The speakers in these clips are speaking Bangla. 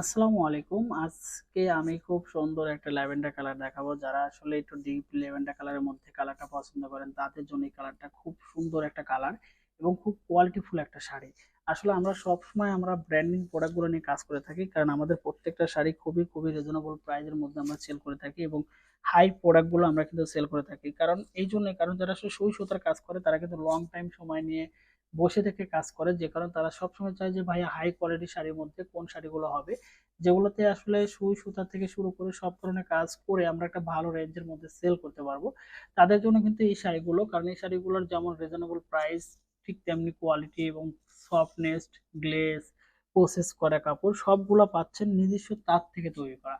আসসালামু আলাইকুম। আজকে আমি খুব সুন্দর একটা ল্যাভেন্ডার কালার দেখাবো। যারা আসলে একটু ডিপ ল্যাভেন্ডার কালারের মধ্যে কালারটা পছন্দ করেন, তাদের জন্য এই কালারটা খুব সুন্দর একটা কালার এবং খুব কোয়ালিটিফুল একটা শাড়ি। আসলে আমরা সব সময় আমরা ব্র্যান্ডিং প্রোডাক্টগুলো নিয়ে কাজ করে থাকি, কারণ আমাদের প্রত্যেকটা শাড়ি খুবই খুবই রিজনেবল প্রাইসের মধ্যে আমরা সেল করে থাকি এবং হাই প্রোডাক্টগুলো আমরা কিন্তু সেল করে থাকি। কারণ এই জন্যই কারণ যারা সুই সুতার কাজ করে, তারা কিন্তু লং টাইম সময় নিয়ে বসে থেকে কাজ করে, যে কারণে তারা সবসময় চায় যে, ভাইয়া হাই কোয়ালিটি শাড়ির মধ্যে কোন শাড়িগুলো হবে? যেগুলোতে আসলে সুই সুতা থেকে শুরু করে সব ধরনের কাজ করে আমরা একটা ভালো রেঞ্জের মধ্যে সেল করতে পারব। তাদের জন্য কিন্তু এই শাড়িগুলো, কারণ এই শাড়িগুলোর যেমন রিজনেবল প্রাইস ঠিক তেমনি কোয়ালিটি এবং সফটনেস গ্লেজ প্রসেস করা কাপড়, সবগুলো পাচ্ছেন নিজস্ব তার থেকে তৈরি করা।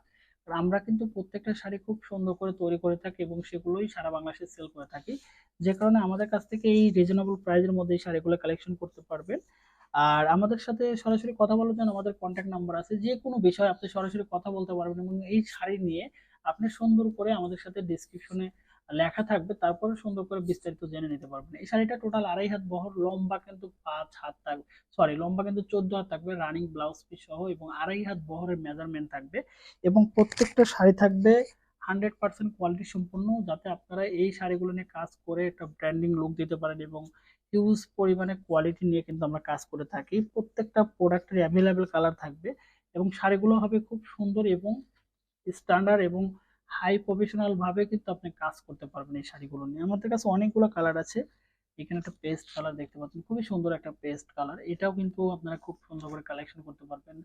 আর আমরা কিন্তু প্রত্যেকটা শাড়ি খুব সুন্দর করে তৈরি করে থাকি এবং সেগুলোই সারা বাংলাদেশে সেল করে থাকি। যে কারণে আমাদের কাছ থেকে এই রিজনেবল প্রাইজের মধ্যে এই শাড়িগুলো কালেকশন করতে পারবেন। আর আমাদের সাথে সরাসরি কথা বলার জন্য আমাদের কন্ট্যাক্ট নাম্বার আছে। যে কোনো বিষয়ে আপনি সরাসরি কথা বলতে পারবেন এবং এই শাড়ি নিয়ে আপনি সুন্দর করে আমাদের সাথে ডিসক্রিপশনে লেখা থাকবে, তারপরে সুন্দর করে বিস্তারিত জেনে নিতে পারবেন। এই শাড়িটা টোটাল আড়াই হাত বহর, লম্বা কিন্তু পাঁচ হাত থাকবে সরি লম্বা কিন্তু চোদ্দ হাত থাকবে রানিং ব্লাউজ পিস সহ এবং আড়াই হাত বহরের মেজারমেন্ট থাকবে এবং প্রত্যেকটা শাড়ি থাকবে হান্ড্রেড পার্সেন্ট কোয়ালিটি সম্পন্ন, যাতে আপনারা এই শাড়িগুলো নিয়ে কাজ করে একটা ব্র্যান্ডিং লুক দিতে পারেন এবং হিউজ পরিমাণে কোয়ালিটি নিয়ে কিন্তু আমরা কাজ করে থাকি। প্রত্যেকটা প্রোডাক্টের অ্যাভেলেবেল কালার থাকবে এবং শাড়িগুলো হবে খুব সুন্দর এবং স্ট্যান্ডার্ড এবং হাই প্রফেশনাল ভাবে কিন্তু আপনি কাজ করতে পারবেন এই শাড়িগুলো নিয়ে। আমাদের কাছে অনেকগুলো কালার আছে। এখানে একটা পেস্ট কালার দেখতে পাচ্ছেন। খুবই সুন্দর একটা পেস্ট কালার এটাও কিন্তু আপনারা খুব সুন্দর করে কালেকশন করতে পারবেন।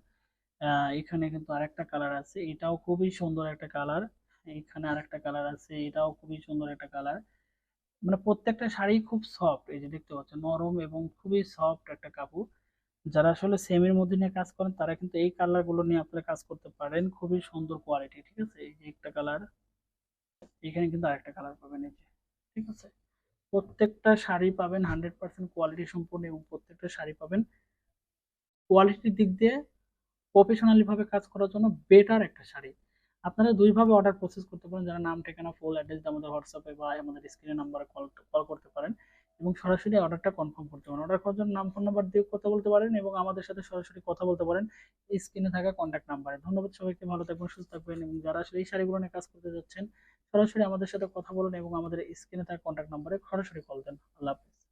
এখানে কিন্তু আরেকটা কালার আছে। এটাও খুবই সুন্দর একটা কালার এখানে আরেকটা কালার আছে। এটাও খুবই সুন্দর একটা কালার মানে প্রত্যেকটা শাড়ি খুব সফট এই যে দেখতে পাচ্ছেন, নরম এবং খুবই সফট একটা কাপড়। যারা আসলে সেমের মধ্যে নিয়ে কাজ করেন, তারা কিন্তু এই কালারগুলো নিয়ে আপনারা কাজ করতে পারেন। খুবই সুন্দর কোয়ালিটি ঠিক আছে? এই যে একটা কালার এখানে কিন্তু আরেকটা কালার পাবেন, এই যে, ঠিক আছে? প্রত্যেকটা শাড়ি পাবেন হান্ড্রেড পার্সেন্ট কোয়ালিটি সম্পূর্ণ এবং প্রত্যেকটা শাড়ি পাবেন। কোয়ালিটির দিক দিয়ে প্রফেশনালিভাবে কাজ করার জন্য বেটার একটা শাড়ি। আপনারা দুইভাবে অর্ডার প্রসেস করতে পারেন, যারা নাম, ঠিকানা ফুল অ্যাড্রেস আমাদের হোয়াটসঅ্যাপে বা আমাদের স্ক্রিনে নাম্বারে কল কল করতে পারেন। এবং সরাসরি অর্ডারটা কনফার্ম করতে পারেন। অর্ডার করার জন্য নাম ফোন নাম্বার দিয়ে কথা বলতে পারেন এবং আমাদের সাথে সরাসরি কথা বলতে পারেন। স্ক্রিনে থাকা কন্ট্যাক্ট নাম্বারে ধন্যবাদ সবাইকে, ভালো থাকবেন, সুস্থ থাকবেন এবং যারা আসলে এই শাড়িগুলো নিয়ে কাজ করতে যাচ্ছেন, সরাসরি আমাদের সাথে কথা বলুন এবং আমাদের স্ক্রিনে থাকা কন্ট্যাক্ট নাম্বারে সরাসরি কল দেন। আল্লাহ হাফিজ।